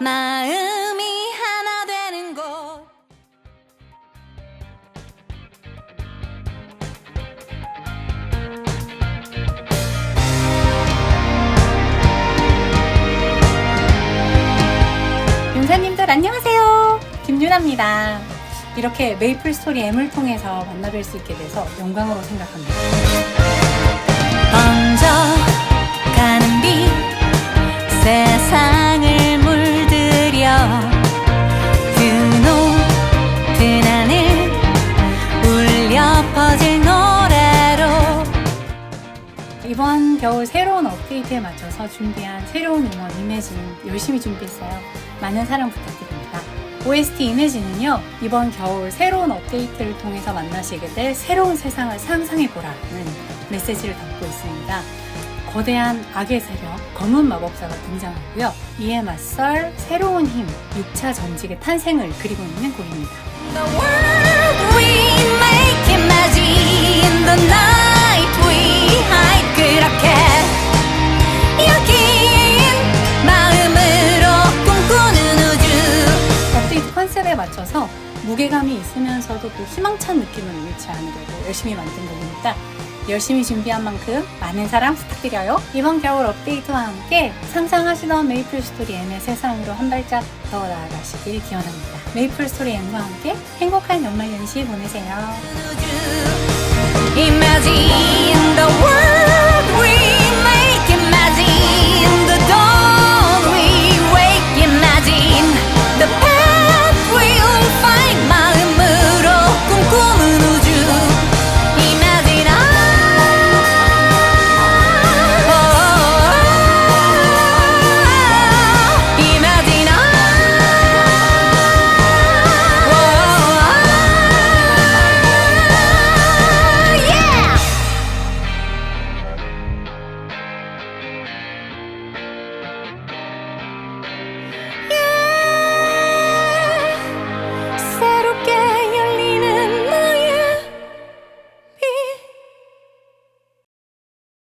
마음이 하나 되는 곳. 윤사님들 안녕하세요. 김윤아입니다. 이렇게 메이플 스토리 M을 통해서 만나뵐 수 있게 돼서 영광으로 생각합니다. 먼저 이번 겨울 새로운 업데이트에 맞춰서 준비한 새로운 음원 이매진 열심히 준비했어요. 많은 사랑 부탁드립니다. OST 이매진은요, 이번 겨울 새로운 업데이트를 통해서 만나시게 될 새로운 세상을 상상해보라는 메시지를 담고 있습니다. 거대한 악의 세력, 검은 마법사가 등장하고요. 이에 맞설 새로운 힘, 6차 전직의 탄생을 그리고 있는 곡입니다. 맞춰서 무게감이 있으면서도 그 희망찬 느낌을 잃지 않으려고 열심히 만든 곡이니까 열심히 준비한 만큼 많은 사랑 부탁드려요. 이번 겨울 업데이트와 함께 상상하시던 메이플 스토리 M의 세상으로 한 발짝 더 나아가시길 기원합니다. 메이플 스토리 M과 함께 행복한 연말 연시 보내세요.